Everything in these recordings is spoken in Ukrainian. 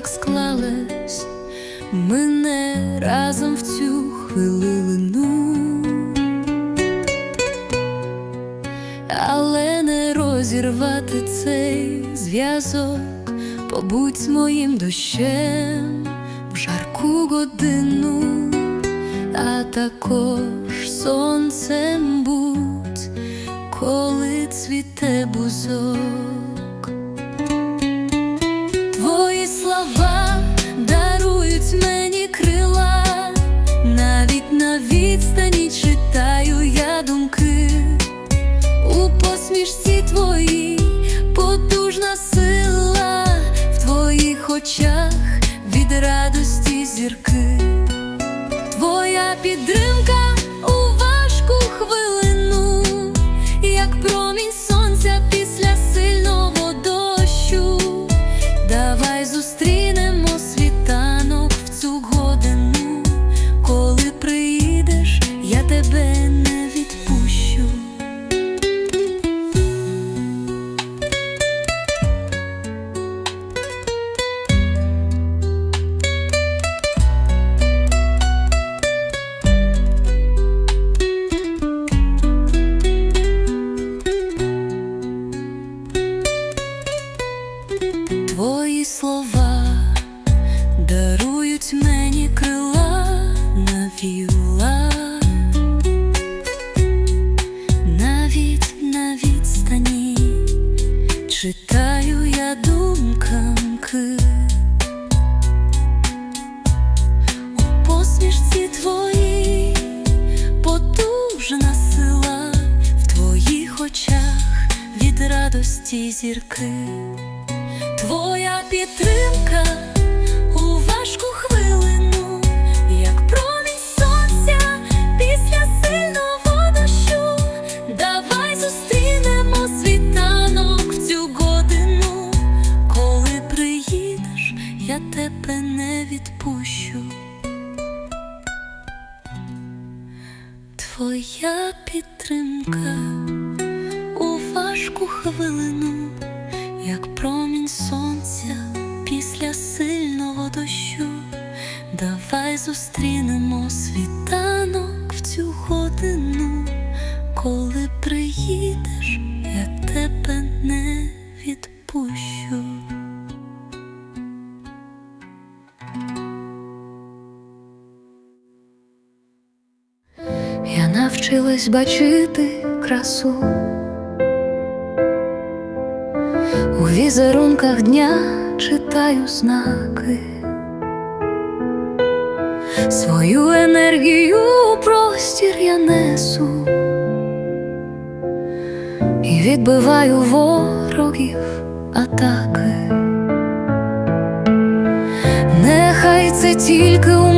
Так склалось, мене разом в цю хвилину, але не розірвати цей зв'язок, побудь моїм дощем в жарку годину, а також сонцем будь, коли цвіте бузок. Потужна сила, в твоїх очах від радості зірки, твоя підтримка читаю я думканки у посмішці твоїй потужна сила в твоїх очах від радості зірки. Твоя підтримка Твоя підтримка у важку хвилину як промінь сонця після сильного дощу, давай зустрінемо світанок в цю годину, коли приїдеш, я тебе не відпущу. Навчилась бачити красу. У візерунках дня читаю знаки, свою енергію у простір я несу і відбиваю ворогів атаки. Нехай це тільки у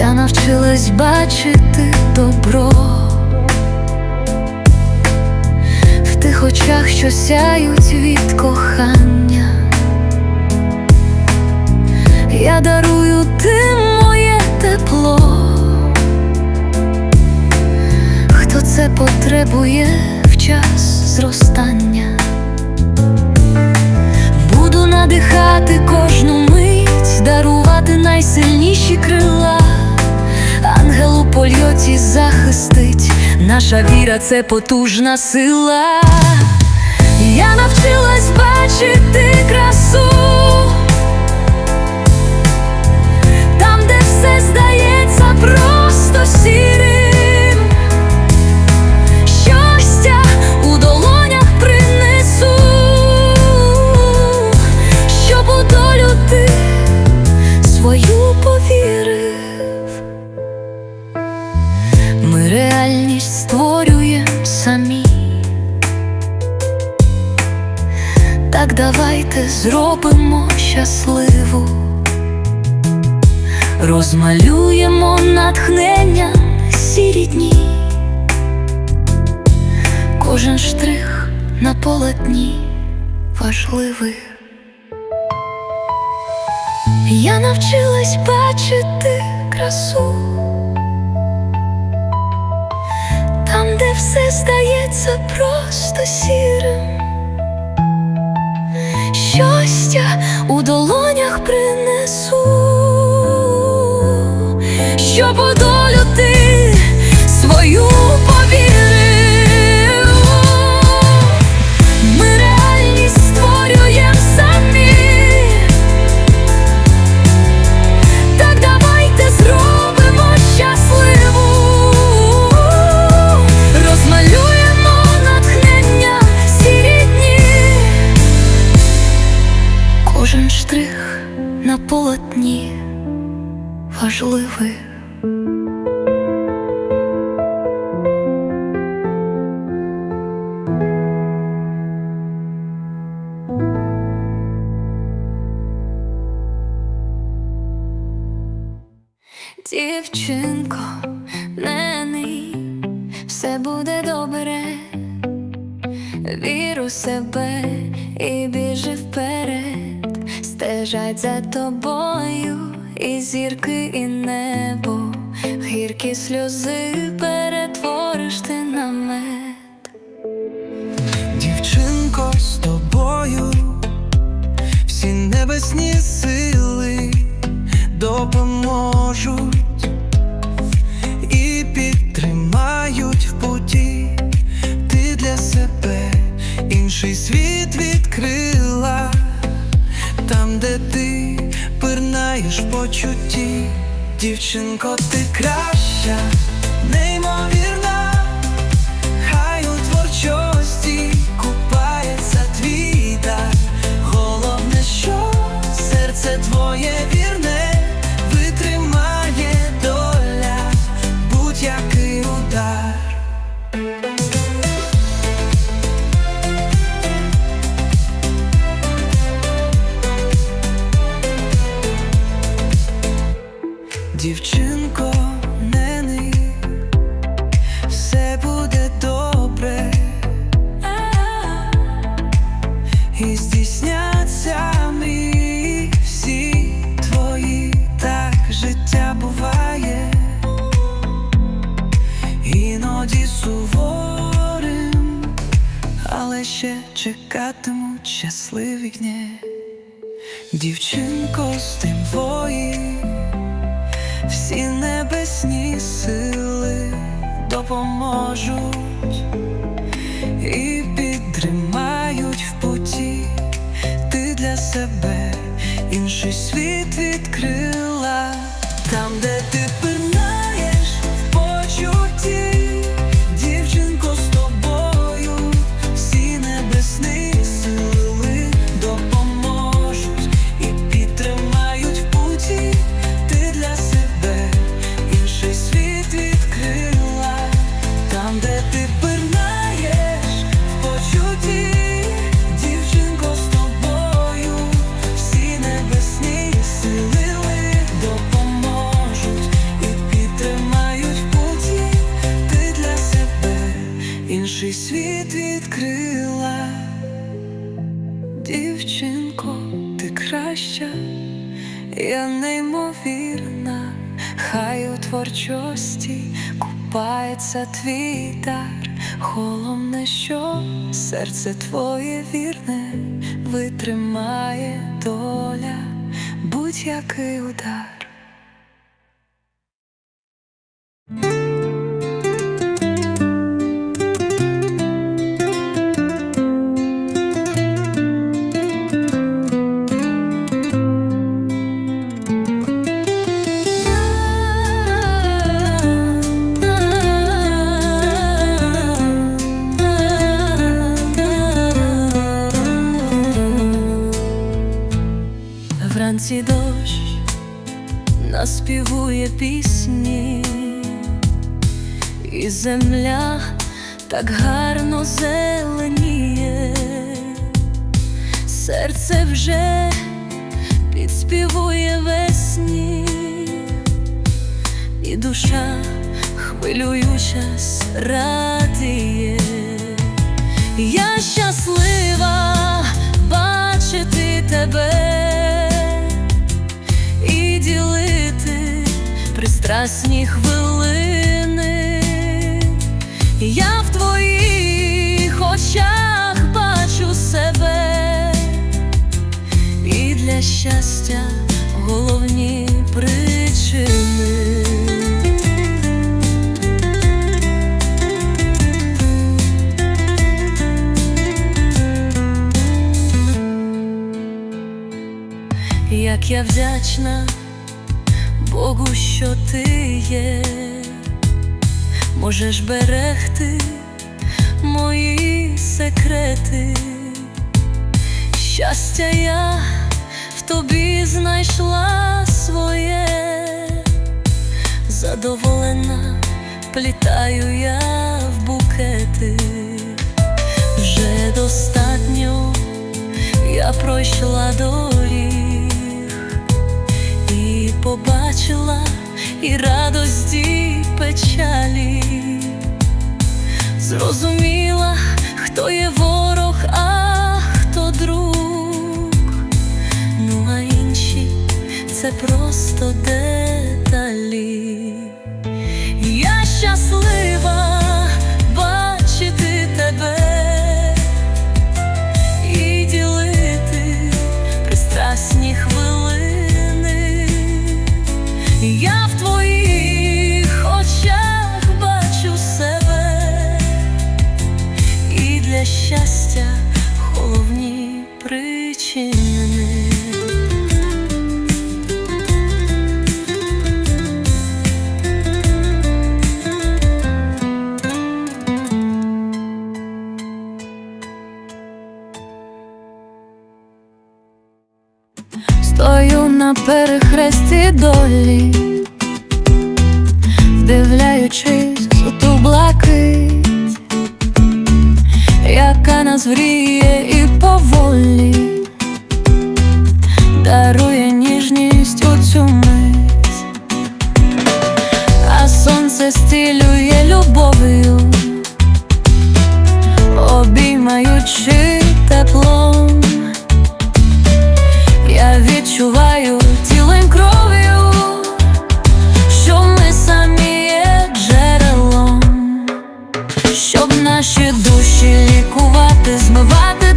Я навчилась бачити добро в тих очах, що сяють від кохання. Я дарую тим моє тепло, хто це потребує в час зростання. Буду надихати кожну мить, дарувати найсильніші наша віра це потужна сила. Я навчилась бачити красу. Там, де все здається просто сірим, красу там, де все здається просто сірим. Щастя у долонях принесу, щоб Дівчинко, не ний, все буде добре, вір у себе і біжи вперед, стежать за тобою і зірки, і небо, гіркі сльози перетвориш ти на мед. Дівчинко, з тобою всі небесні сили допоможуть в почутті. Дівчинко, ти краща, неймовірна. Хай у творчості купається твій дар Головне, що серце твоє іноді суворим, але ще чекатимуть щасливі дні. Дівчинко, з тим твої всі небесні сили допоможуть і підтримають в путі. Ти для себе інший світ відкрила, інший світ відкрила. Дівчинко, ти краща, я неймовірна, хай у творчості купається твій дар, головне, що серце твоє вірне, витримає доля, будь-який удар. Земля так гарно зеленіє, серце вже підспівує весні, і душа хвилюючась радіє. Я щаслива бачити тебе і ділити пристрасні хвилини. Я в твоїх очах бачу себе і для щастя головні причини. Як я вдячна Богу, що ти є, можеш берегти мої секрети. Щастя я в тобі знайшла своє, задоволена, плітаю я в букети, вже достатньо я пройшла доріг. І побачила і радості, печалі, зрозуміла, хто є ворог, а хто друг. Ну а інші це просто деталі. Я щаслива щастя головні гріє і поволі. Дарує ніжність у цю мить, а сонце стілює любов'ю, обіймаючи теплом. Я відчуваю щоб наші душі лікувати, змивати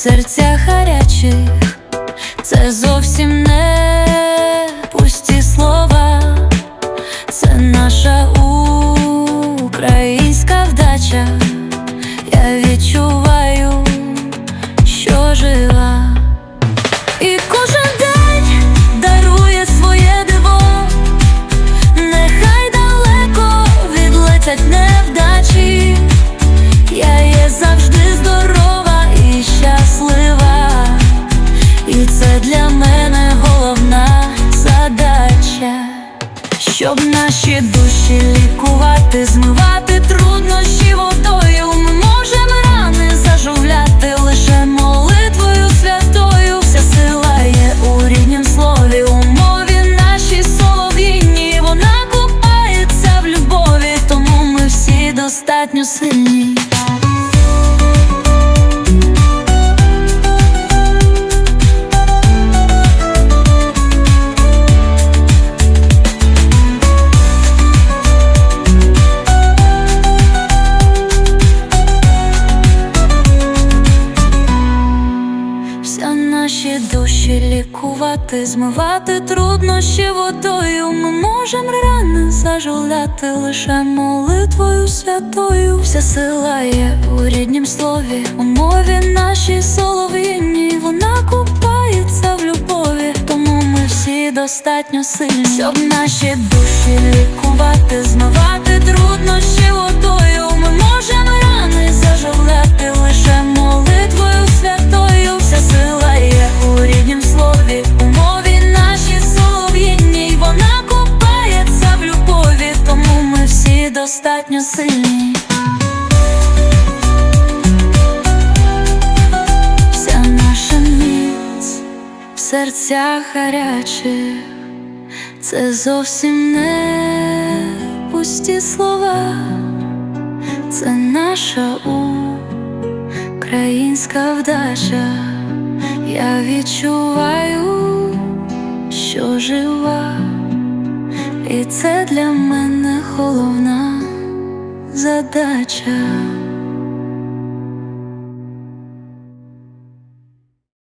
серцях гарячих, це зовсім не пусті слова, це наша українська вдача. Я відчуваю, щоб наші душі лікувати, змивати труднощі водою. Ми можемо рани зажувляти лише молитвою святою. Вся сила є у ріднім слові, у мові нашій солов'їні Вона купається в любові, тому ми всі достатньо сильні. Змивати труднощі водою. Ми можемо рани заживляти лише молитвою святою. Вся сила є у ріднім слові, у мові нашій солов'їній. Вона купається в любові, тому ми всі достатньо сильні, щоб наші душі лікувати, змивати труднощі водою. Ми можемо рани заживляти сильні. Вся наша міць в серцях гарячих, це зовсім не пусті слова, це наша українська вдача. Я відчуваю, що жива, і це для мене головна задача.